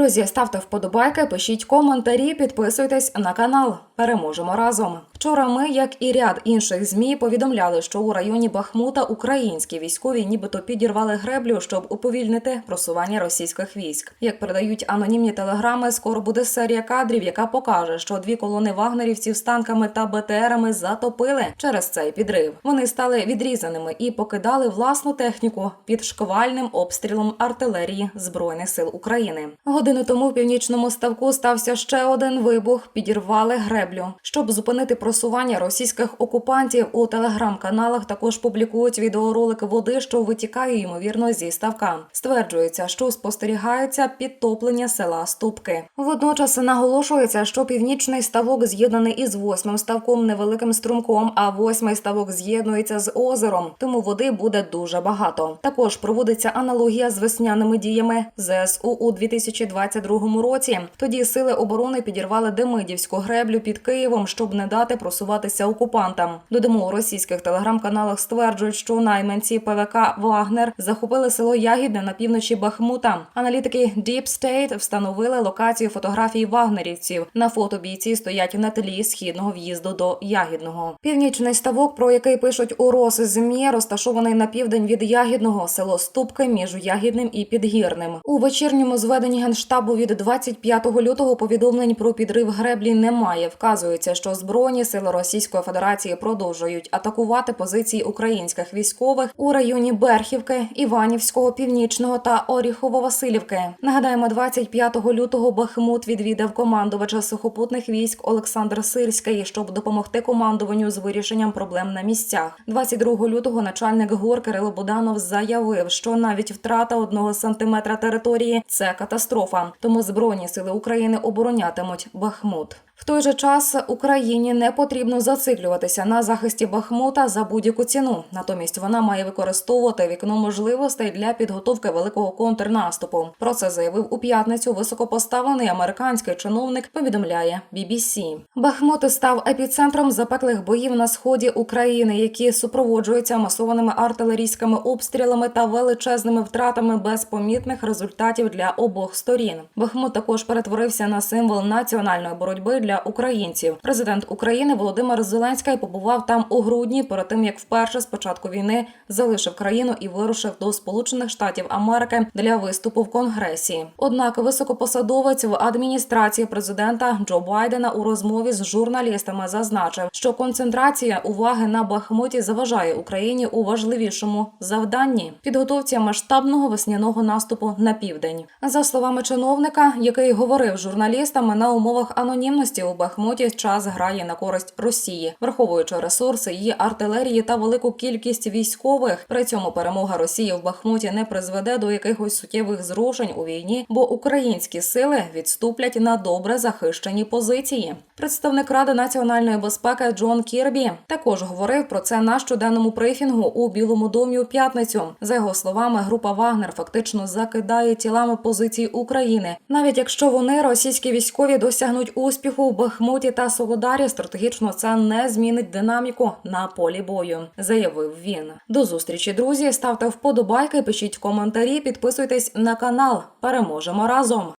Друзі, ставте вподобайки, пишіть коментарі, підписуйтесь на канал. Переможемо разом. Вчора ми, як і ряд інших змі, повідомляли, що у районі Бахмута українські військові нібито підірвали греблю, щоб уповільнити просування російських військ. Як передають анонімні телеграми, скоро буде серія кадрів, яка покаже, що дві колони вагнерівців з танками та БТРами затопили через цей підрив. Вони стали відрізаними і покидали власну техніку під шквальним обстрілом артилерії збройних сил України. Годину тому в північному ставку стався ще один вибух. Підірвали греблю, щоб зупинити просування російських окупантів. У телеграм-каналах також публікують відеоролики води, що витікає ймовірно зі ставка. Стверджується, що спостерігається підтоплення села Ступки. Водночас наголошується, що північний ставок з'єднаний із восьмим ставком невеликим струмком, а восьмий ставок з'єднується з озером, тому води буде дуже багато. Також проводиться аналогія з весняними діями ЗСУ у 2022 році. Тоді сили оборони підірвали Демидівську греблю під Києвом, щоб не дати просуватися окупантам. Додамо у російських телеграм-каналах стверджують, що найманці ПВК Вагнер захопили село Ягідне на півночі Бахмута. Аналітики Deep State встановили локацію фотографій вагнерівців. На фото бійці стоять на тлі східного в'їзду до Ягідного. Північний ставок, про який пишуть у Роси ЗМІ, розташований на південь від Ягідного, село Ступки між Ягідним і Підгірним. У вечірньому зведенні генштабу від 25 лютого повідомлень про підрив греблі немає. Вказується, що збройні сили Російської Федерації продовжують атакувати позиції українських військових у районі Берхівки, Іванівського, Північного та Оріхово-Василівки. Нагадаємо, 25 лютого Бахмут відвідав командувача сухопутних військ Олександр Сирський, щоб допомогти командуванню з вирішенням проблем на місцях. 22 лютого начальник гор Кирило Буданов заявив, що навіть втрата одного сантиметра території це катастрофа. Тому збройні сили України оборонятимуть Бахмут. В той же час Україні не потрібно зациклюватися на захисті Бахмута за будь-яку ціну. Натомість вона має використовувати вікно можливостей для підготовки великого контрнаступу. Про це заявив у п'ятницю високопоставлений американський чиновник. Повідомляє BBC. Бахмут став епіцентром запеклих боїв на сході України, які супроводжуються масованими артилерійськими обстрілами та величезними втратами без помітних результатів для обох сторін. Бахмут також перетворився на символ національної боротьби для українців. Президент України Володимир Зеленський побував там у грудні, перед тим як вперше з початку війни залишив країну і вирушив до Сполучених Штатів Америки для виступу в Конгресі. Однак високопосадовець в адміністрації президента Джо Байдена у розмові з журналістами зазначив, що концентрація уваги на Бахмуті заважає Україні у важливішому завданні підготовці масштабного весняного наступу на південь. За словами чиновника, який говорив журналістами на умовах анонімності у Бахмуті, час грає на користь Росії, враховуючи ресурси її артилерії та велику кількість військових. При цьому перемога Росії в Бахмуті не призведе до якихось суттєвих зрушень у війні, бо українські сили відступлять на добре захищені позиції. Представник Ради національної безпеки Джон Кірбі також говорив про це на щоденному брифінгу у Білому домі у п'ятницю. За його словами, група Вагнер фактично закидає тілами позицій України, навіть якщо вони російські військові досягнуть успіху Бахмуті та Солодарі, стратегічно це не змінить динаміку на полі бою, заявив він. До зустрічі, друзі. Ставте вподобайки, пишіть коментарі, підписуйтесь на канал. Переможемо разом.